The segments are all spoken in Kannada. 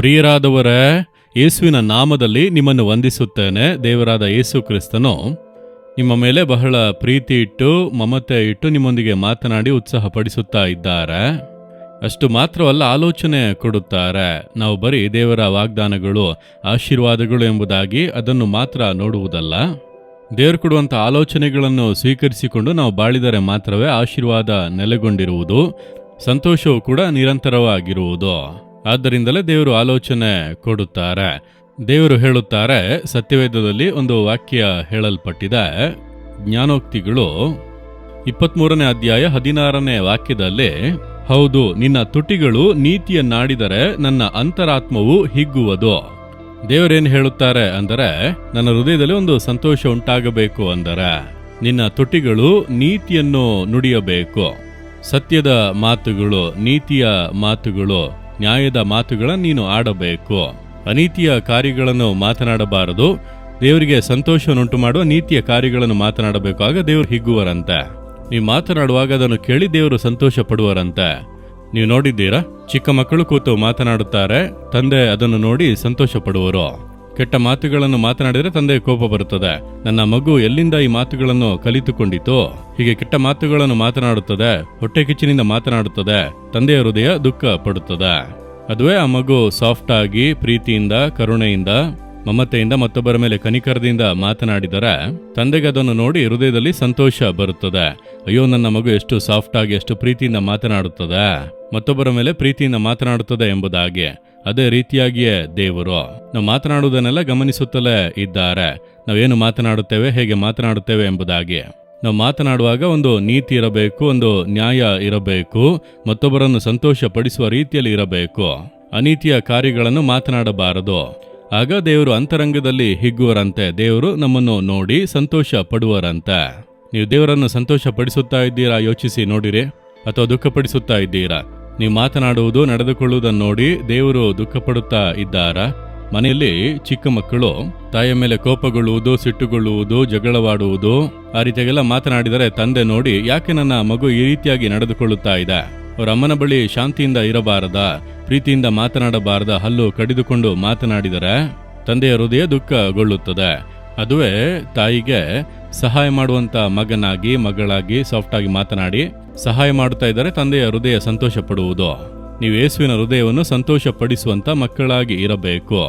ಪ್ರಿಯರಾದವರೇ, ಯೇಸುವಿನ ನಾಮದಲ್ಲಿ ನಿಮ್ಮನ್ನು ವಂದಿಸುತ್ತೇನೆ. ದೇವರಾದ ಯೇಸು ಕ್ರಿಸ್ತನು, ನಿಮ್ಮ ಮೇಲೆ ಬಹಳ ಪ್ರೀತಿ ಇಟ್ಟು, ಮಮತೆ ಇಟ್ಟು ನಿಮ್ಮೊಂದಿಗೆ ಮಾತನಾಡಿ ಉತ್ಸಾಹಪಡಿಸುತ್ತಾ ಇದ್ದಾರೆ. ಅಷ್ಟು ಮಾತ್ರವಲ್ಲ, ಆಲೋಚನೆ ಕೊಡುತ್ತಾರೆ. ನಾವು ಬರೀ ದೇವರ ವಾಗ್ದಾನಗಳು, ಆಶೀರ್ವಾದಗಳು ಎಂಬುದಾಗಿ ಅದನ್ನು ಮಾತ್ರ ನೋಡುವುದಲ್ಲ. ದೇವರು ಕೊಡುವಂಥ ಆಲೋಚನೆಗಳನ್ನು ಸ್ವೀಕರಿಸಿಕೊಂಡು ನಾವು ಬಾಳಿದರೆ ಮಾತ್ರವೇ ಆಶೀರ್ವಾದ ನೆಲೆಗೊಂಡಿರುವುದು, ಸಂತೋಷವು ಕೂಡ ನಿರಂತರವಾಗಿರುವುದು. ಆದ್ದರಿಂದಲೇ ದೇವರು ಆಲೋಚನೆ ಕೊಡುತ್ತಾರೆ. ದೇವರು ಹೇಳುತ್ತಾರೆ, ಸತ್ಯವೇದದಲ್ಲಿ ಒಂದು ವಾಕ್ಯ ಹೇಳಲ್ಪಟ್ಟಿದೆ. ಜ್ಞಾನೋಕ್ತಿಗಳು ಇಪ್ಪತ್ಮೂರನೇ ಅಧ್ಯಾಯ ಹದಿನಾರನೇ ವಾಕ್ಯದಲ್ಲಿ, ಹೌದು, ನಿನ್ನ ತುಟಿಗಳು ನೀತಿಯನ್ನಾಡಿದರೆ ನನ್ನ ಅಂತರಾತ್ಮವು ಹಿಗ್ಗುವುದು. ದೇವರೇನು ಹೇಳುತ್ತಾರೆ ಅಂದರೆ, ನನ್ನ ಹೃದಯದಲ್ಲಿ ಒಂದು ಸಂತೋಷ ಉಂಟಾಗಬೇಕು ಅಂದರೆ, ನಿನ್ನ ತುಟಿಗಳು ನೀತಿಯನ್ನು ನುಡಿಯಬೇಕು. ಸತ್ಯದ ಮಾತುಗಳು, ನೀತಿಯ ಮಾತುಗಳು ನ್ಯಾಯದ ಮಾತುಗಳನ್ನು ನೀನು ಆಡಬೇಕು. ಅನೀತಿಯ ಕಾರ್ಯಗಳನ್ನು ಮಾತನಾಡಬಾರದು. ದೇವರಿಗೆ ಸಂತೋಷವನ್ನುಂಟು ಮಾಡುವ ನೀತಿಯ ಕಾರ್ಯಗಳನ್ನು ಮಾತನಾಡಬೇಕು. ಆಗ ದೇವರು ಹಿಗ್ಗುವರಂತೆ. ನೀವು ಮಾತನಾಡುವಾಗ ಅದನ್ನು ಕೇಳಿ ದೇವರು ಸಂತೋಷ ಪಡುವರಂತೆ ನೀವು ನೋಡಿದ್ದೀರಾ? ಚಿಕ್ಕ ಮಕ್ಕಳು ಕೂತು ಮಾತನಾಡುತ್ತಾರೆ. ತಂದೆ ಅದನ್ನು ನೋಡಿ ಸಂತೋಷ ಪಡುವರು ಕೆಟ್ಟ ಮಾತುಗಳನ್ನು ಮಾತನಾಡಿದರೆ ತಂದೆ ಕೋಪ ಬರುತ್ತದೆ. ನನ್ನ ಮಗು ಎಲ್ಲಿಂದ ಈ ಮಾತುಗಳನ್ನು ಕಲಿತುಕೊಂಡಿತು, ಹೀಗೆ ಕೆಟ್ಟ ಮಾತುಗಳನ್ನು ಮಾತನಾಡುತ್ತದೆ, ಹೊಟ್ಟೆ ಕಿಚ್ಚಿನಿಂದ ಮಾತನಾಡುತ್ತದೆ, ತಂದೆಯ ಹೃದಯ ದುಃಖ ಪಡುತ್ತದೆ. ಅದುವೇ ಆ ಮಗು ಸಾಫ್ಟ್ ಆಗಿ, ಪ್ರೀತಿಯಿಂದ, ಕರುಣೆಯಿಂದ, ಮಮತೆಯಿಂದ ಮತ್ತೊಬ್ಬರ ಮೇಲೆ ಕನಿಕರದಿಂದ ಮಾತನಾಡಿದರೆ, ತಂದೆಗೆ ಅದನ್ನು ನೋಡಿ ಹೃದಯದಲ್ಲಿ ಸಂತೋಷ ಬರುತ್ತದೆ. ಅಯ್ಯೋ, ನನ್ನ ಮಗು ಎಷ್ಟು ಸಾಫ್ಟ್ ಆಗಿ, ಎಷ್ಟು ಪ್ರೀತಿಯಿಂದ ಮಾತನಾಡುತ್ತದೆ. ಮತ್ತೊಬ್ಬರ ಮೇಲೆ ಪ್ರೀತಿಯಿಂದ ಮಾತನಾಡುತ್ತದೆ ಎಂಬುದಾಗಿ. ಅದೇ ರೀತಿಯಾಗಿಯೇ ದೇವರು. ನಾವು ಮಾತನಾಡುವುದನ್ನೆಲ್ಲ ಗಮನಿಸುತ್ತಲೇ ಇದ್ದಾರೆ. ನಾವೇನು ಮಾತನಾಡುತ್ತೇವೆ, ಹೇಗೆ ಮಾತನಾಡುತ್ತೇವೆ ಎಂಬುದಾಗಿ. ನಾವು ಮಾತನಾಡುವಾಗ ಒಂದು ನೀತಿ ಇರಬೇಕು, ಒಂದು ನ್ಯಾಯ ಇರಬೇಕು, ಮತ್ತೊಬ್ಬರನ್ನು ಸಂತೋಷ ಪಡಿಸುವ ರೀತಿಯಲ್ಲಿ ಇರಬೇಕು. ಅನೀತಿಯ ಕಾರ್ಯಗಳನ್ನು ಮಾತನಾಡಬಾರದು. ಆಗ ದೇವರು ಅಂತರಂಗದಲ್ಲಿ ಹಿಗ್ಗುವರಂತೆ, ದೇವರು ನಮ್ಮನ್ನು ನೋಡಿ ಸಂತೋಷ ಪಡುವರಂತೆ ನೀವು ದೇವರನ್ನು ಸಂತೋಷ ಪಡಿಸುತ್ತಾ ಇದ್ದೀರಾ ಯೋಚಿಸಿ ನೋಡಿರಿ, ಅಥವಾ ದುಃಖಪಡಿಸುತ್ತಾ ಇದ್ದೀರಾ? ನೀವು ಮಾತನಾಡುವುದು, ನಡೆದುಕೊಳ್ಳುವುದನ್ನು ನೋಡಿ ದೇವರು ದುಃಖಪಡುತ್ತಾ ಇದ್ದಾರಾ? ಮನೆಯಲ್ಲಿ ಚಿಕ್ಕ ಮಕ್ಕಳು ತಾಯಿಯ ಮೇಲೆ ಕೋಪಗೊಳ್ಳುವುದು, ಸಿಟ್ಟುಗೊಳ್ಳುವುದು, ಜಗಳವಾಡುವುದು, ಆ ರೀತಿಯಾಗೆಲ್ಲ ಮಾತನಾಡಿದರೆ ತಂದೆ ನೋಡಿ ಯಾಕೆ ನನ್ನ ಮಗು ಈ ರೀತಿಯಾಗಿ ನಡೆದುಕೊಳ್ಳುತ್ತಾ ಇದೆ? ಅವರ ಅಮ್ಮನ ಬಳಿ ಶಾಂತಿಯಿಂದ ಇರಬಾರದ, ಪ್ರೀತಿಯಿಂದ ಮಾತನಾಡಬಾರದ ಹಲ್ಲು ಕಡಿದುಕೊಂಡು ಮಾತನಾಡಿದರೆ ತಂದೆಯ ಹೃದಯ ದುಃಖಗೊಳ್ಳುತ್ತದೆ. ಅದುವೇ ತಾಯಿಗೆ ಸಹಾಯ ಮಾಡುವಂತ ಮಗನಾಗಿ, ಮಗಳಾಗಿ ಸಾಫ್ಟ್ ಆಗಿ ಮಾತನಾಡಿ ಸಹಾಯ ಮಾಡುತ್ತಾ ಇದ್ದರೆ ತಂದೆಯ ಹೃದಯ ಸಂತೋಷ ಪಡುವುದು ನೀವು ಯೇಸುವಿನ ಹೃದಯವನ್ನು ಸಂತೋಷ ಪಡಿಸುವಂತ ಮಕ್ಕಳಾಗಿ ಇರಬೇಕು.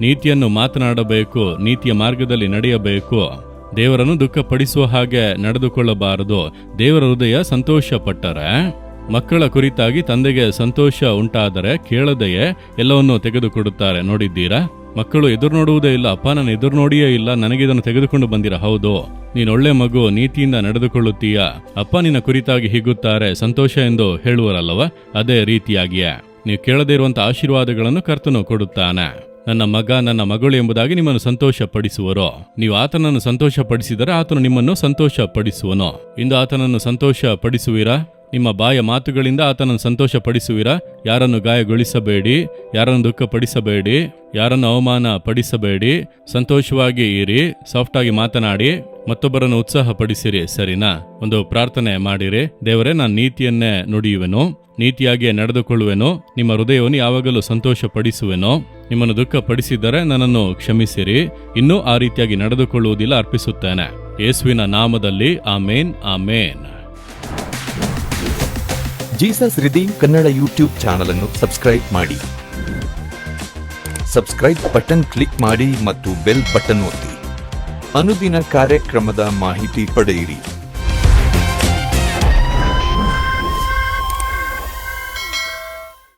ನೀತಿಯನ್ನು ಮಾತನಾಡಬೇಕು, ನೀತಿಯ ಮಾರ್ಗದಲ್ಲಿ ನಡೆಯಬೇಕು. ದೇವರನ್ನು ದುಃಖಪಡಿಸುವ ಹಾಗೆ ನಡೆದುಕೊಳ್ಳಬಾರದು. ದೇವರ ಹೃದಯ ಸಂತೋಷ ಪಟ್ಟರೆ ಮಕ್ಕಳ ಕುರಿತಾಗಿ ತಂದೆಗೆ ಸಂತೋಷ ಉಂಟಾದರೆ ಕೇಳದೆಯೇ ಎಲ್ಲವನ್ನೂ ತೆಗೆದುಕೊಡುತ್ತಾರೆ. ನೋಡಿದ್ದೀರಾ? ಮಕ್ಕಳು ಎದುರು ನೋಡುವುದೇ ಇಲ್ಲ. ಅಪ್ಪ ನಾನು ಎದುರು ನೋಡಿಯೇ ಇಲ್ಲ. ನನಗೆ ಇದನ್ನು ತೆಗೆದುಕೊಂಡು ಬಂದಿರ? ಹೌದು. ನೀನೊಳ್ಳೆ ಮಗು, ನೀತಿಯಿಂದ ನಡೆದುಕೊಳ್ಳುತ್ತೀಯ? ಅಪ್ಪ ನಿನ್ನ ಕುರಿತಾಗಿ ಹಿಗ್ಗುತ್ತಾರೆ. ಸಂತೋಷ ಎಂದು ಹೇಳುವರಲ್ಲವ? ಅದೇ ರೀತಿಯಾಗಿಯೇ. ನೀವು ಕೇಳದೇ ಇರುವಂತಹ ಆಶೀರ್ವಾದಗಳನ್ನು ಕರ್ತನು ಕೊಡುತ್ತಾನೆ. ನನ್ನ ಮಗ, ನನ್ನ ಮಗಳು ಎಂಬುದಾಗಿ ನಿಮ್ಮನ್ನು ಸಂತೋಷ ಪಡಿಸುವರು ನೀವು ಆತನನ್ನು ಸಂತೋಷ ಪಡಿಸಿದರೆ ಆತನು ನಿಮ್ಮನ್ನು ಸಂತೋಷ ಪಡಿಸುವನು ಇಂದು ಆತನನ್ನು ಸಂತೋಷ ಪಡಿಸುವಿರಾ ನಿಮ್ಮ ಬಾಯ ಮಾತುಗಳಿಂದ ಆತನನ್ನು ಸಂತೋಷ ಪಡಿಸುವಿರಾ ಯಾರನ್ನು ಗಾಯಗೊಳಿಸಬೇಡಿ, ಯಾರನ್ನು ದುಃಖಪಡಿಸಬೇಡಿ, ಯಾರನ್ನು ಅವಮಾನ ಪಡಿಸಬೇಡಿ ಸಂತೋಷವಾಗಿ ಇರಿ ಸಾಫ್ಟ್ ಆಗಿ ಮಾತನಾಡಿ, ಮತ್ತೊಬ್ಬರನ್ನು ಉತ್ಸಾಹ ಪಡಿಸಿರಿ ಸರಿನಾ? ಒಂದು ಪ್ರಾರ್ಥನೆ ಮಾಡಿರಿ, ದೇವರೇ, ನಾನು ನೀತಿಯನ್ನೇ ನುಡಿಯುವೆನು, ನೀತಿಯಾಗಿಯೇ ನಡೆದುಕೊಳ್ಳುವೆನು, ನಿಮ್ಮ ಹೃದಯವನ್ನು ಯಾವಾಗಲೂ ಸಂತೋಷಪಡಿಸುವೆನೋ, ನಿಮ್ಮನ್ನು ದುಃಖ ಪಡಿಸಿದ್ದರೆ ನನ್ನನ್ನು ಕ್ಷಮಿಸಿರಿ, ಇನ್ನೂ ಆ ರೀತಿಯಾಗಿ ನಡೆದುಕೊಳ್ಳುವುದಿಲ್ಲ ಅರ್ಪಿಸುತ್ತೇನೆ. ಯೇಸುವಿನ ನಾಮದಲ್ಲಿ, amen amen. Jesus redeem Kannada YouTube channel ಅನ್ನು ಸಬ್ಸ್ಕ್ರೈಬ್ ಮಾಡಿ. ಸಬ್ಸ್ಕ್ರೈಬ್ ಬಟನ್ ಕ್ಲಿಕ್ ಮಾಡಿ ಮತ್ತು ಬೆಲ್ ಬಟನ್ ಒತ್ತಿ. ಅನುದಿನ ಕಾರ್ಯಕ್ರಮದ ಮಾಹಿತಿ ಪಡೆಯಿರಿ.